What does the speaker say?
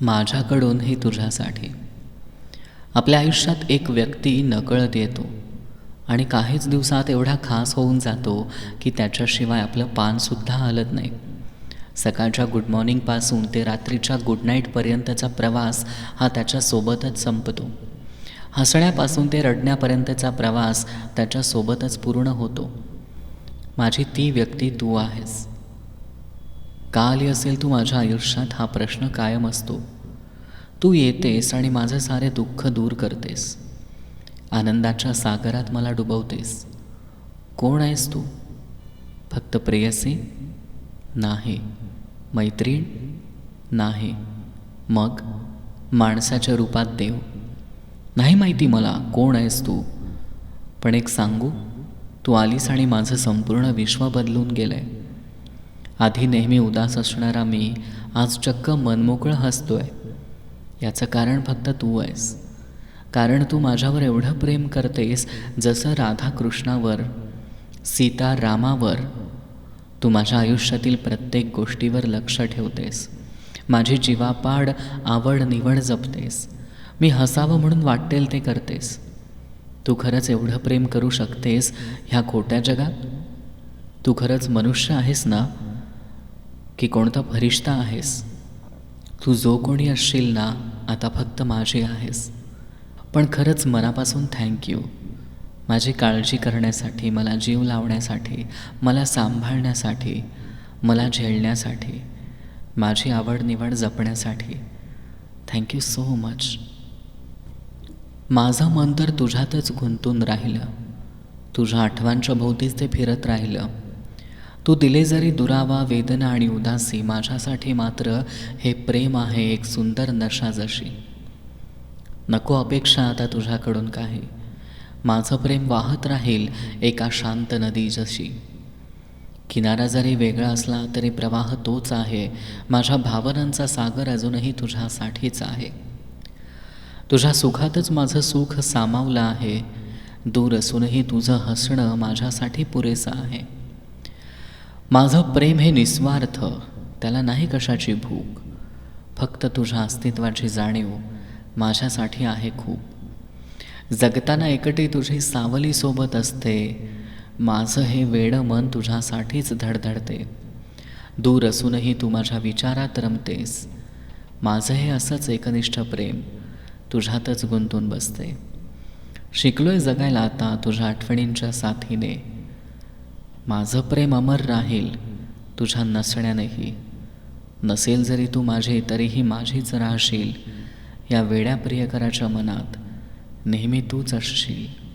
माझ्याकडून हे तुझ्यासाठी. आपल्या आयुष्यात एक व्यक्ती नकळत येतो आणि काहीच दिवसात एवढा खास होऊन जातो की त्याच्याशिवाय आपलं पानसुद्धा हलत नाही. सकाळच्या गुड मॉर्निंगपासून ते रात्रीच्या गुड नाईटपर्यंतचा प्रवास हा त्याच्यासोबतच संपतो. हसण्यापासून ते रडण्यापर्यंतचा प्रवास त्याच्यासोबतच पूर्ण होतो. माझी ती व्यक्ती तू आहेस. का आली असेल तू माझ्या आयुष्यात हा प्रश्न कायम असतो. तू येतेस आणि माझं सारे दुःख दूर करतेस. आनंदाच्या सागरात मला डुबवतेस. कोण आहेस तू? फक्त प्रेयसी? नाही. मैत्रीण? नाही. मग? माणसाच्या रूपात देव. नाही माहिती मला कोण आहेस तू. पण एक सांगू तू आलीस आणि माझं संपूर्ण विश्व बदलून गेलं आहे आधी नेहमी उदास असणारा मी आज चक्क मनमोकळं हसतोय. याचं कारण फक्त तू आहेस. कारण तू माझ्यावर एवढं प्रेम करतेस जसं राधाकृष्णावर सीता रामावर तू माझ्या आयुष्यातील प्रत्येक गोष्टीवर लक्ष ठेवतेस. माझी जीवापाड आवड निवड जपतेस. मी हसावं म्हणून वाटेल ते करतेस. तू खरंच एवढं प्रेम करू शकतेस ह्या खोट्या जगात? तू खरंच मनुष्य आहेस ना? की कोणता फरिश्ता आहेस? तू जो कोणी असशील ना आता फक्त माझी आहेस. पण खरंच मनापासून थँक्यू माझी काळजी करण्यासाठी मला जीव लावण्यासाठी मला सांभाळण्यासाठी मला झेलण्यासाठी माझी आवड निवड जपण्यासाठी थँक्यू सो मच माझं मन तर तुझ्यातच गुंतून राहिलं. तुझ्या आठवांच्या भोवतीच ते फिरत राहिलं. तू दिले जरी दुरावा वेदना आणि उदासी माझ्यासाठी मात्र हे प्रेम आहे एक सुंदर नशा जशी. नको अपेक्षा आता तुझ्याकडून काही. माझं प्रेम वाहत राहील एका शांत नदी जशी. किनारा जरी वेगळा असला तरी प्रवाह तोच आहे. माझ्या भावनांचा सागर अजूनही तुझ्यासाठीच आहे. तुझ्या सुखातच माझं सुख सामावलं आहे. दूर असूनही तुझं हसणं माझ्यासाठी पुरेसं आहे. माझं प्रेम हे निस्वार्थ त्याला नाही कशाची भूक. फक्त तुझ्या अस्तित्वाची जाणीव माझ्यासाठी आहे खूप. जगताना एकटी तुझी सावली सोबत असते माझं हे वेडं मन तुझ्यासाठीच धडधडते. दूर असूनही तू माझ्या विचारात रमतेस. माझं हे असंच एकनिष्ठ प्रेम तुझ्यातच गुंतून बसते. शिकलोय जगायला आता तुझ्या आठवणींच्या साथीने. माझं प्रेम अमर राहील तुझ्या नसण्यानेही. नसेल जरी तू माझी तरीही माझीच राहशील. या वेड्या प्रियकराच्या मनात नेहमी तूच असशील.